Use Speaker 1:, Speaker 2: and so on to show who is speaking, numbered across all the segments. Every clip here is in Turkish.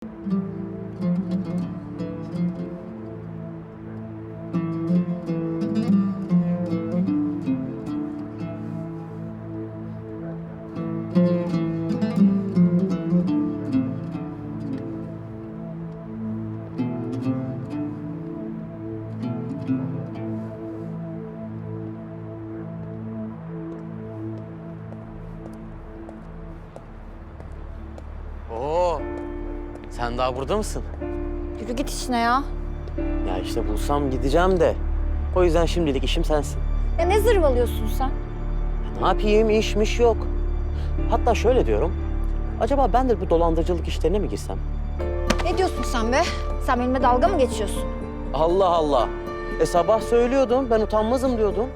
Speaker 1: thank mm -hmm. you sen daha burada mısın?
Speaker 2: Yürü git işine ya.
Speaker 1: Ya işte bulsam gideceğim de. O yüzden şimdilik işim sensin.
Speaker 2: Ya ne zırvalıyorsun sen?
Speaker 1: Ya ne yapayım, işmiş yok. Hatta şöyle diyorum. Acaba ben de bu dolandırıcılık işlerine mi girsem?
Speaker 2: Ne diyorsun sen be? Sen benimle dalga mı geçiyorsun?
Speaker 1: Allah Allah. E sabah söylüyordum, ben utanmazım diyordum.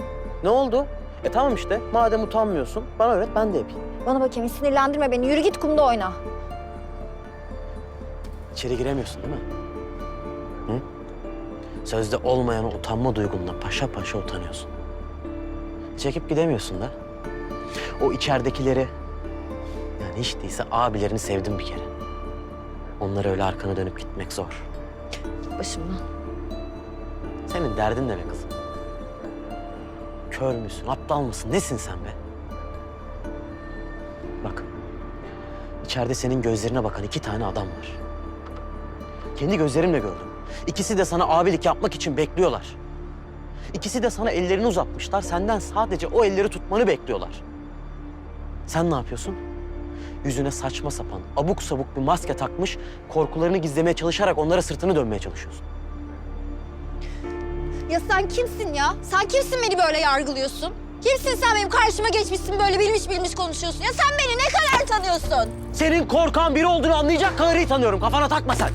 Speaker 1: Ne oldu? E tamam işte, madem utanmıyorsun, bana öğret, ben de yapayım.
Speaker 2: Bana bakayım sinirlendirme beni. Yürü git kumda oyna.
Speaker 1: İçeri giremiyorsun değil mi? Hı? Sözde olmayan utanma duygunla paşa paşa utanıyorsun. Çekip gidemiyorsun da. O içeridekileri, yani hiç değilse abilerini sevdim bir kere. Onlara öyle arkana dönüp gitmek zor.
Speaker 2: Başımdan.
Speaker 1: Senin derdin ne be kızım? Kör müsün, aptal mısın, nesin sen be? Bak, içeride senin gözlerine bakan iki tane adam var. Kendi gözlerimle gördüm. İkisi de sana abilik yapmak için bekliyorlar. İkisi de sana ellerini uzatmışlar. Senden sadece o elleri tutmanı bekliyorlar. Sen ne yapıyorsun? Yüzüne saçma sapan, abuk sabuk bir maske takmış, korkularını gizlemeye çalışarak onlara sırtını dönmeye çalışıyorsun.
Speaker 2: Ya sen kimsin ya? Sen kimsin beni böyle yargılıyorsun? Kimsin sen benim karşıma geçmişsin böyle bilmiş bilmiş konuşuyorsun? Ya sen beni ne kadar tanıyorsun?
Speaker 1: Senin korkan biri olduğunu anlayacak kadar iyi tanıyorum. Kafana takma sen.